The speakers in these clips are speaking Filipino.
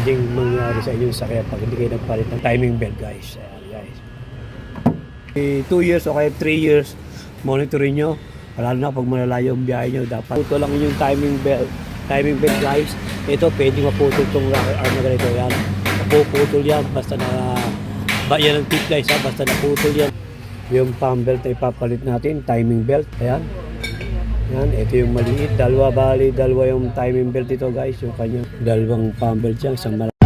Pwedeng mangyari sa inyong sakya pag hindi kayo nagpalit ng timing belt guys. Ayan guys. Eh, two years o kaya three years, monitorin nyo. Lalo na pag malalayo ang biyahe nyo, dapat ito lang yung timing belt. Timing belt guys. Ito pwede maputol itong rocker arm na ganito yan. Napuputol yan basta na ba yan ang tip guys ha, basta naputol yan. Yung palm belt na ipapalit natin, timing belt. Ayan. Yan, ito yung maliit. Dalawa bali, dalawa yung timing belt ito guys. Yung kanyang dalawang palm belt yan. Isang malaki.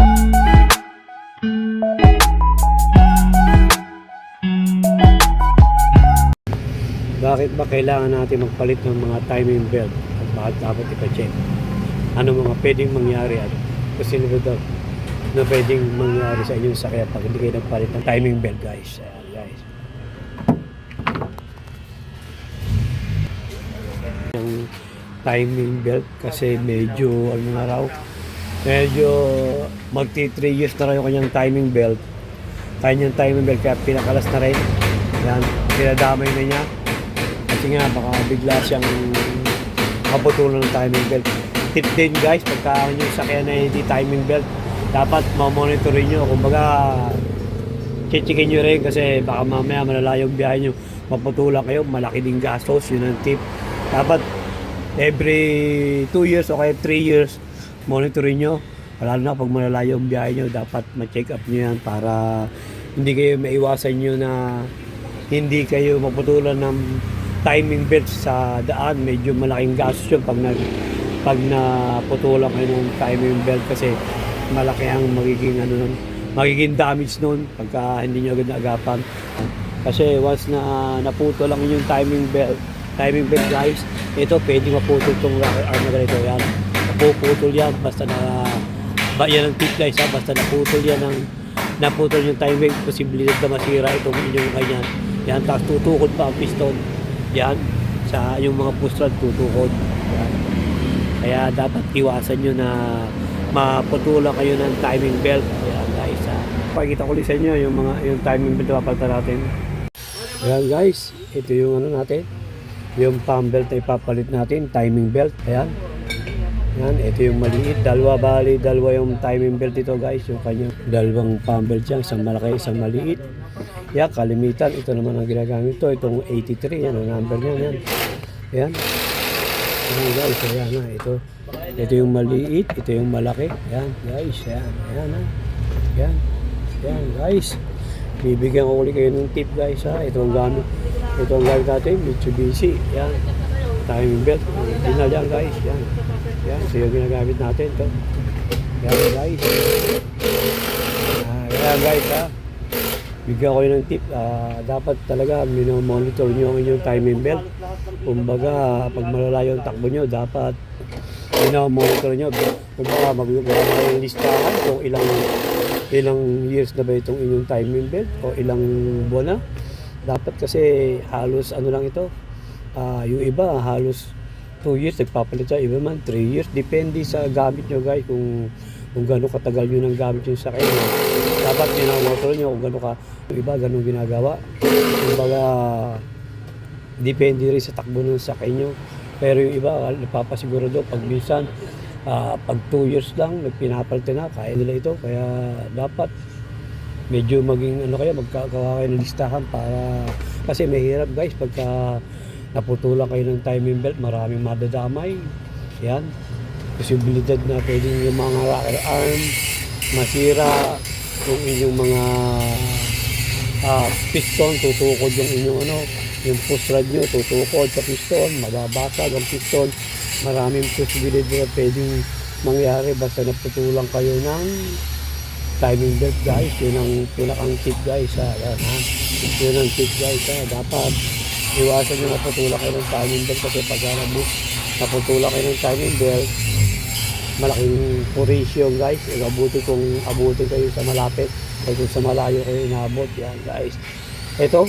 Bakit ba kailangan natin magpalit ng mga timing belt? At bakit dapat ipa-check? Ano mga pwedeng mangyari at posibilidad na pwedeng mangyari sa inyong sakya pag hindi kayo nagpalit ng timing belt guys. Ayan timing belt kasi medyo ano na raw medyo magti 3 years na raw yung kanyang timing belt. Kanyang timing belt kaya pinakalas na rin. Yan pinadamay na niya. Kasi nga baka bigla siyang maputulan ng timing belt. Tip din guys pagka yung sakyan na hindi timing belt dapat mamonitorin nyo. Kumbaga chichikin nyo rin kasi baka mamaya malalayo yung biyahe nyo. Maputulan kayo malaki din gastos yun ang tip. Dapat every 2 years o kaya 3 years monitorin nyo. Lalo na pag malalayo ang biyahe nyo dapat ma-check up nyo yan para hindi kayo maiwasan nyo na hindi kayo maputulan ng timing belt sa daan. Medyo malaking gastos yun pag nag pag naputulan kayo ng timing belt kasi malaki ang magiging ano nun, magiging damage nun pagka hindi nyo agad naagapan. Kasi once na naputo lang yung timing belt timing belt guys ito pwede maputol rocker arm na ganito yan. Napuputol yan basta na ba yan ang tip guys ha? Basta naputol yan ng naputol yung timing belt posibilidad na masira itong inyong ganyan. Yan tapos tutukod pa ang piston. Yan sa yung mga push rod tutukod. Yan. kaya dapat iwasan nyo na maputulan kayo ng timing belt. Yan guys ha? Pakikita ko ulit sa inyo yung mga yung timing belt na papalitan natin. Ayan guys, ito yung ano natin, yung palm belt na ipapalit natin, timing belt. Ayan. Ayan, ito yung maliit. Dalawa bali, dalawa yung timing belt ito guys. Yung kanyang dalawang palm belt yan, isang malaki, isang maliit. Yan, kalimitan. Ito naman ang ginagamit ito. Itong 83, yan ang number niya. Yan. Ayan. Ayan guys, ayan na. Ito. Ito yung maliit, ito yung malaki. Ayan guys, ayan. Ayan na. Ayan. Ayan guys. Bibigyan ko ulit kayo ng tip guys ha. Ito ang gamit. Ito ang gamit natin, Mitsubishi. Yan. Timing belt. Original yan guys. Yan. Yan. So yung ginagamit natin ito. Yan guys. Ah, yan guys ha. Bigyan ko ng tip. Ah, dapat talaga minomonitor nyo ang inyong timing belt. Kumbaga, pag malalayo ang takbo nyo, dapat minomonitor nyo. Kumbaga, mag-magawa ng listahan kung ilang ilang years na ba itong inyong timing belt o ilang buwan na. Dapat kasi halos ano lang ito, ah, yung iba halos 2 years nagpapalit siya, iba man 3 years. Depende sa gamit nyo guys kung kung gaano katagal nyo ng gamit yung sakay nyo. Dapat minamotor nyo kung gaano ka, yung iba ganun ginagawa. Kumbaga, depende rin sa takbo ng sakay nyo. Pero yung iba, napapasigurado pag minsan, ah, pag 2 years lang, nagpinapalitan na, kaya nila ito. Kaya dapat medyo maging ano kayo, magkakawa kayo ng listahan para, kasi mahirap guys, pagka naputulan kayo ng timing belt, maraming madadamay. Yan. Posibilidad na pwedeng yung mga rocker arm, masira, yung inyong mga ah, piston, tutukod yung inyong ano, yung push rod nyo, tutukod sa piston, mababasag ang piston. Maraming posibilidad na pwedeng mangyari basta naputulang kayo ng timing belt guys. Yun ang pinakang tip guys ha. Yan, ha? Yun ang tip guys ha. Dapat iwasan nyo naputulak kayo ng timing belt kasi pag ano, naputulak kayo ng timing belt, malaking purisyo guys. Abuti kung abuti kayo sa malapit kung sa malayo kayo inabot. Yan guys. Ito,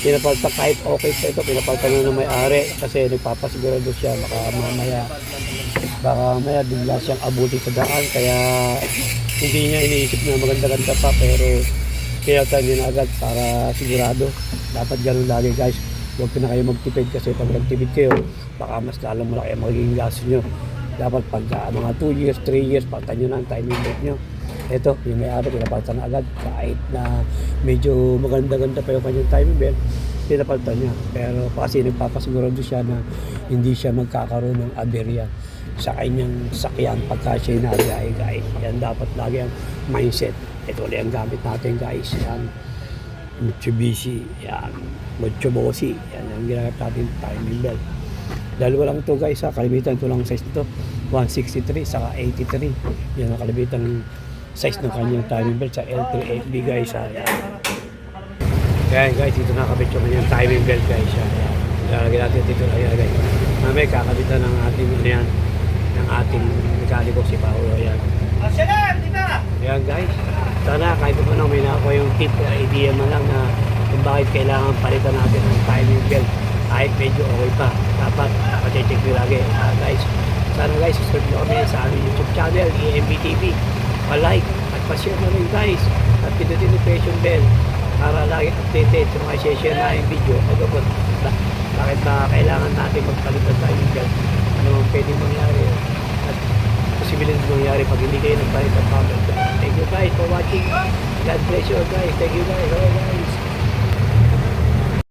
pinapalta kahit okay pa ito, pinapalta na may-ari. Kasi nagpapasigurado siya baka mamaya baka mamaya bigla siyang abuti sa daan. Kaya hindi niya iniisip na maganda-ganda pa pero kaya tayo na agad para sigurado. Dapat ganun lagi guys. Huwag na kayo magtipid kasi pag nagtipid kayo baka mas lalong malaki ang magiging gas nyo Dapat pag uh, mga 2 years, 3 years, palitan nyo na ang timing belt nyo. Ito, yung may-ari, pinapalitan na agad. Kahit na medyo maganda-ganda pa yung kanyang timing belt, pinapalitan niya. Pero kasi nagpapasigurado siya na hindi siya magkakaroon ng aberya sa kanyang sakyan pagka siya nagahay guys. Yan dapat lagi ang mindset. Ito ulit ang gamit natin guys. Yan. Mitsubishi. Yan. Mitsubishi. Yan ang ginamit natin timing belt. Dalawa lang ito guys ha. Kalimitan ito lang size nito. 163 saka 83. Yan ang kalimitan size ng kanyang timing belt sa L38B guys ha. Yan. Kaya guys, dito nakabit yung kanyang timing belt guys. Yan. Lalagyan natin dito. Ayan guys. Mamaya kakabitan ng ating ano yan. Ng ating mekaniko si Paolo. Ayan. Ayan guys. Sana kahit pa na may nakakuha yung tip o idea man lang na kung bakit kailangan palitan natin ng timing belt kahit medyo okay pa. Dapat pacheck nyo lagi. Ah, guys, sana guys, subscribe nyo kami sa aming YouTube channel, EMB TV. Pa-like at pa-share na rin guys. At pinutin notification bell para lagi updated sa mga share na yung video. Po, ba- bakit ba kailangan natin magpalit ng timing belt? Ano ang pwedeng mangyari? At posibilidad mangyari pag hindi kayo nagpalit ng belt. Thank you guys for watching. God bless you guys. Thank you guys. Bye guys.